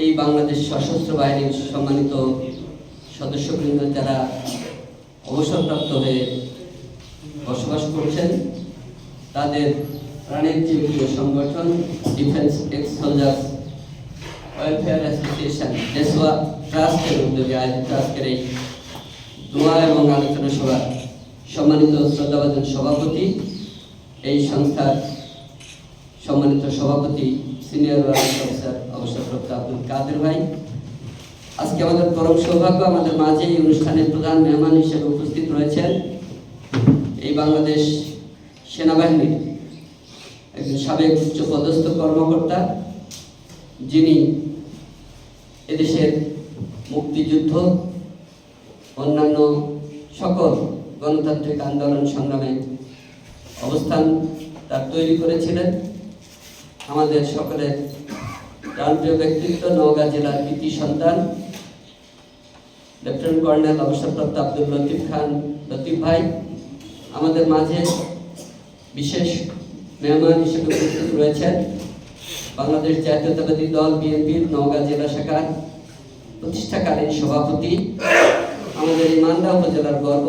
এই বাংলাদেশ সশস্ত্র বাহিনীর সম্মানিত সদস্যবৃন্দ যারা অবসরপ্রাপ্ত হয়ে বসবাস করছেন, তাদের প্রাণের যে সংগঠন defence ex soldiers welfare association দেশওয়া ট্রাস্টের উদ্যোগে আয়োজিত আজকের এই দোয়া এবং আলোচনা সভা সম্মানিত শ্রদ্ধাভাজন সভাপতি, এই সংস্থার সম্মানিত সভাপতি, সিনিয়র অফিসার অবসরপ্রাপ্ত আব্দুল কাদের ভাই। আজকে আমাদের পরম সৌভাগ্য আমাদের মাঝে এই অনুষ্ঠানের প্রধান মেহমান হিসেবে উপস্থিত রয়েছেন এই বাংলাদেশ সেনাবাহিনীর একজন সাবেক উচ্চ পদস্থ কর্মকর্তা, যিনি এদেশের মুক্তিযুদ্ধ, অন্যান্য সকল গণতান্ত্রিক আন্দোলন সংগ্রামে অবস্থান তার তৈরি করেছিলেন। আমাদের সকলের প্রাণপ্রিয় ব্যক্তিত্ব নওগাঁ জেলার কৃতি সন্তান লেফটেন্যান্ট কর্নেল অবসরপ্রাপ্ত আব্দুল লতিফ খান লতিফ ভাই, আমাদের মাঝে বিশেষ মেহমান হিসেবে উপস্থিত রয়েছেন। বাংলাদেশ জাতীয়তাবাদী দল বিএনপির নওগাঁ জেলা শাখার প্রতিষ্ঠাকালীন সভাপতি, আমাদের এই মান্দা উপজেলার গর্ব